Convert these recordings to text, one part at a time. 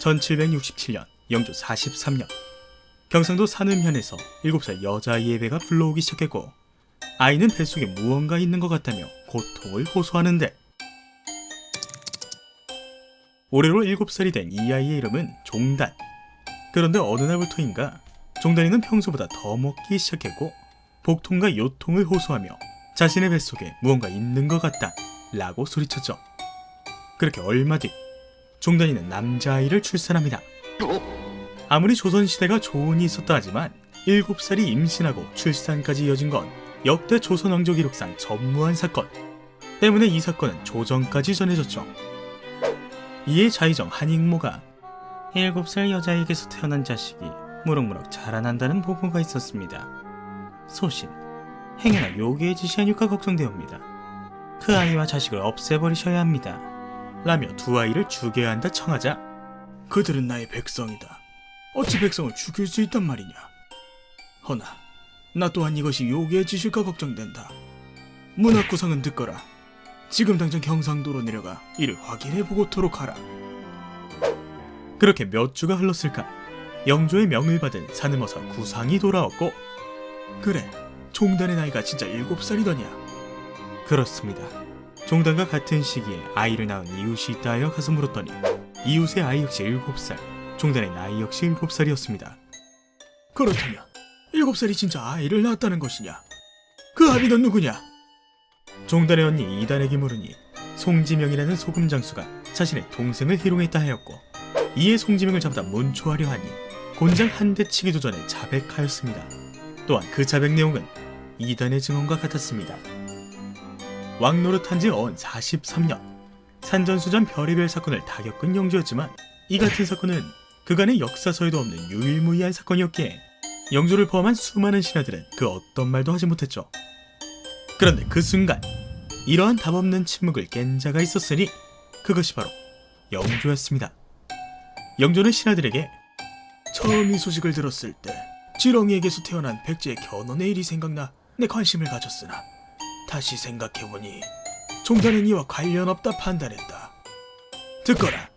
1767년 영조 43년. 경상도 산음현에서 7살 여자아이의 배가 불러오기 시작했고 아이는 뱃속에 무언가 있는 것 같다며 고통을 호소하는데 올해로 7살이 된 이 아이의 이름은 종단. 그런데 어느 날부터인가 종단이는 평소보다 더 먹기 시작했고 복통과 요통을 호소하며 자신의 뱃속에 무언가 있는 것 같다 라고 소리쳤죠. 그렇게 얼마 뒤 종단이는 남자아이를 출산합니다 아무리 조선시대가 조언이 있었다 하지만 7살이 임신하고 출산까지 이어진 건 역대 조선 왕조 기록상 전무한 사건 때문에 이 사건은 조정까지 전해졌죠. 이에 자의정 한익모가 7살 여자에게서 태어난 자식이 무럭무럭 자라난다는 보고가 있었습니다. 소신, 행여나 요괴의 짓이 아닐까 걱정되옵니다. 그 아이와 자식을 없애버리셔야 합니다. 라며 두 아이를 죽여야 한다 청하자 그들은 나의 백성이다. 어찌 백성을 죽일 수 있단 말이냐? 허나 나 또한 이것이 요괴의 짓일까 걱정된다. 문학구상은 듣거라. 지금 당장 경상도로 내려가 이를 확인해 보고토록 하라. 그렇게 몇 주가 흘렀을까? 영조의 명을 받은 산음어사 구상이 돌아왔고 그래 종단의 나이가 진짜 일곱 살이더냐? 그렇습니다. 종단과 같은 시기에 아이를 낳은 이웃이 있다 하여 가서 물었더니 이웃의 아이 역시 일곱 살 종단의 나이 역시 일곱 살이었습니다. 그렇다면 일곱 살이 진짜 아이를 낳았다는 것이냐? 그 아비는 누구냐? 종단의 언니 이단에게 물으니 송지명이라는 소금 장수가 자신의 동생을 희롱했다 하였고 이에 송지명을 잡아다 문초하려 하니 곤장 한 대 치기도 전에 자백하였습니다. 또한 그 자백 내용은 이단의 증언과 같았습니다. 왕노릇한 지 언 43년 산전수전 별의별 사건을 다 겪은 영조였지만 이 같은 사건은 그간의 역사서에도 없는 유일무이한 사건이었기에 영조를 포함한 수많은 신하들은 그 어떤 말도 하지 못했죠. 그런데 그 순간 이러한 답 없는 침묵을 깬 자가 있었으니 그것이 바로 영조였습니다. 영조는 신하들에게 처음 이 소식을 들었을 때 지렁이에게서 태어난 백제의 견훤의 일이 생각나 내 관심을 가졌으나 다시 생각해보니 종단은 이와 관련 없다 판단했다. 듣거라.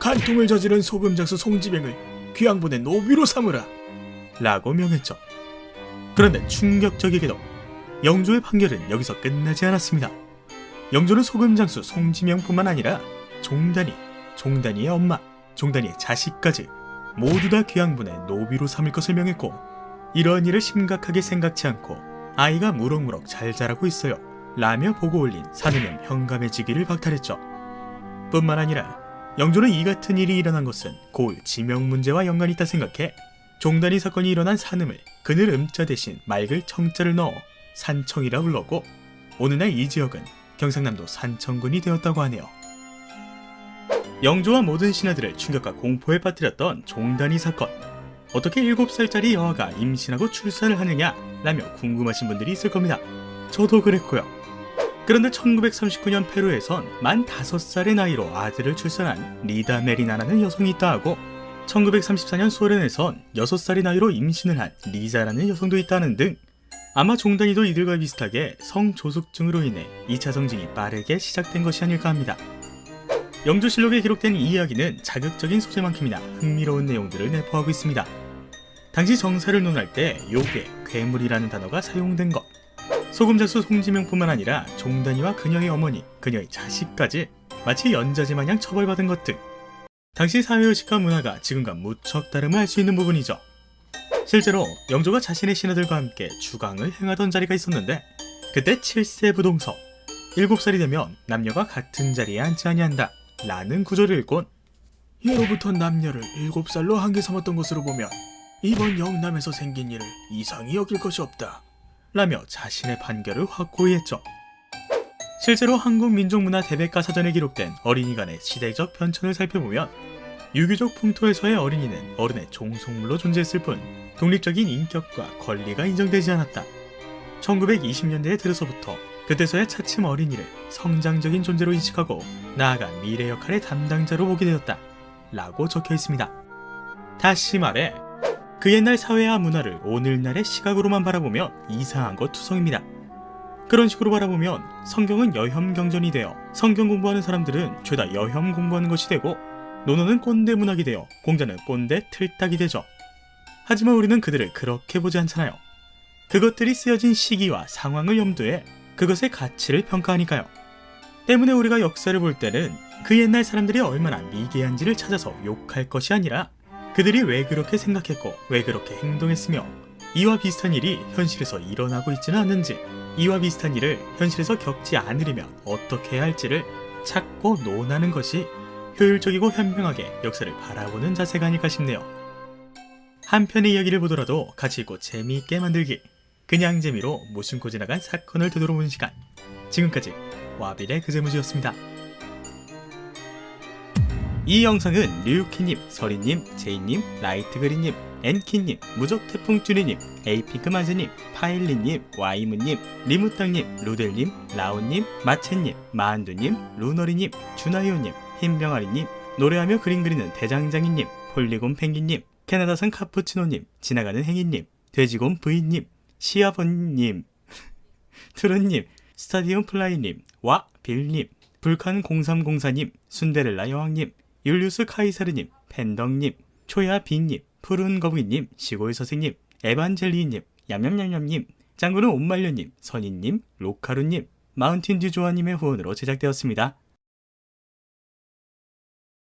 간통을 저지른 소금장수 송지병을 귀양본의 노비로 삼으라. 라고 명했죠. 그런데 충격적이게도 영조의 판결은 여기서 끝나지 않았습니다. 영조는 소금장수 송지명뿐만 아니라 종단이, 종단이의 엄마, 종단이의 자식까지 모두 다 귀양분의 노비로 삼을 것을 명했고 이러한 일을 심각하게 생각지 않고 아이가 무럭무럭 잘 자라고 있어요 라며 보고 올린 현감의 직위를 박탈했죠. 뿐만 아니라 영조는 이 같은 일이 일어난 것은 고을 지명 문제와 연관이 있다 생각해 종단이 사건이 일어난 산음을 그늘 음자 대신 맑을 청자를 넣어 산청이라 불렀고 오늘날 이 지역은 경상남도 산청군이 되었다고 하네요. 영조와 모든 신하들을 충격과 공포에 빠뜨렸던 종단이 사건. 어떻게 7살짜리 여아가 임신하고 출산을 하느냐? 라며 궁금하신 분들이 있을 겁니다. 저도 그랬고요. 그런데 1939년 페루에선 만 5살의 나이로 아들을 출산한 리다 메리나라는 여성이 있다 하고 1934년 소련에선 6살의 나이로 임신을 한 리자라는 여성도 있다는 등 아마 종단이도 이들과 비슷하게 성조숙증으로 인해 2차 성징이 빠르게 시작된 것이 아닐까 합니다. 영조실록에 기록된 이 이야기는 자극적인 소재만큼이나 흥미로운 내용들을 내포하고 있습니다. 당시 정사를 논할 때 요괴, 괴물이라는 단어가 사용된 것, 소금자수 송지명뿐만 아니라 종단이와 그녀의 어머니, 그녀의 자식까지 마치 연자제 마냥 처벌받은 것 등 당시 사회의식과 문화가 지금과 무척 다름을 알 수 있는 부분이죠. 실제로 영조가 자신의 신하들과 함께 주강을 행하던 자리가 있었는데 그때 7세 부동서 7살이 되면 남녀가 같은 자리에 앉지 아니한다 라는 구조를 읽곤 예로부터 남녀를 7살로 한계 삼았던 것으로 보면 이번 영남에서 생긴 일을 이상히 여길 것이 없다 라며 자신의 판결을 확고히 했죠. 실제로 한국 민족문화 대백과 사전에 기록된 어린이 간의 시대적 변천을 살펴보면 유교적 풍토에서의 어린이는 어른의 종속물로 존재했을 뿐 독립적인 인격과 권리가 인정되지 않았다. 1920년대에 들어서부터 그때서야 차츰 어린이를 성장적인 존재로 인식하고 나아가 미래 역할의 담당자로 보게 되었다. 라고 적혀 있습니다. 다시 말해, 그 옛날 사회와 문화를 오늘날의 시각으로만 바라보면 이상한 것 투성입니다. 그런 식으로 바라보면 성경은 여혐 경전이 되어 성경 공부하는 사람들은 죄다 여혐 공부하는 것이 되고 노노는 꼰대 문학이 되어 공자는 꼰대 틀딱이 되죠. 하지만 우리는 그들을 그렇게 보지 않잖아요. 그것들이 쓰여진 시기와 상황을 염두에 그것의 가치를 평가하니까요. 때문에 우리가 역사를 볼 때는 그 옛날 사람들이 얼마나 미개한지를 찾아서 욕할 것이 아니라 그들이 왜 그렇게 생각했고 왜 그렇게 행동했으며 이와 비슷한 일이 현실에서 일어나고 있지는 않는지 이와 비슷한 일을 현실에서 겪지 않으려면 어떻게 해야 할지를 찾고 논하는 것이 효율적이고 현명하게 역사를 바라보는 자세가 아닐까 싶네요. 한 편의 이야기를 보더라도 가치 있고 재미있게 만들기 그냥 재미로 무심코 지나간 사건을 되돌아보는 시간 지금까지 와빌의 그제무지였습니다. 이 영상은 류키님, 서리님, 제이님, 라이트그린님, 엔키님, 무적태풍쭈리님, 에이핑크만세님, 파일리님, 와이무님, 리무땅님, 루델님, 라온님, 마첸님, 마한두님, 루너리님, 주나이오님, 흰병아리님, 노래하며 그림 그리는 대장장이님, 폴리곤 펭귄님, 캐나다산 카푸치노님, 지나가는 행인님, 돼지곰 브이님, 시아버님, 트루님, 스타디움 플라이님, 와 빌님, 불칸 0304님, 순데렐라 여왕님, 율리우스 카이사르님, 팬덕님, 초야 빈님, 푸른 거북이님, 시골 선생님, 에반젤리님, 얌얌얌얌님, 짱구는 옴말려님, 선인님, 로카루님, 마운틴 듀조아님의 후원으로 제작되었습니다.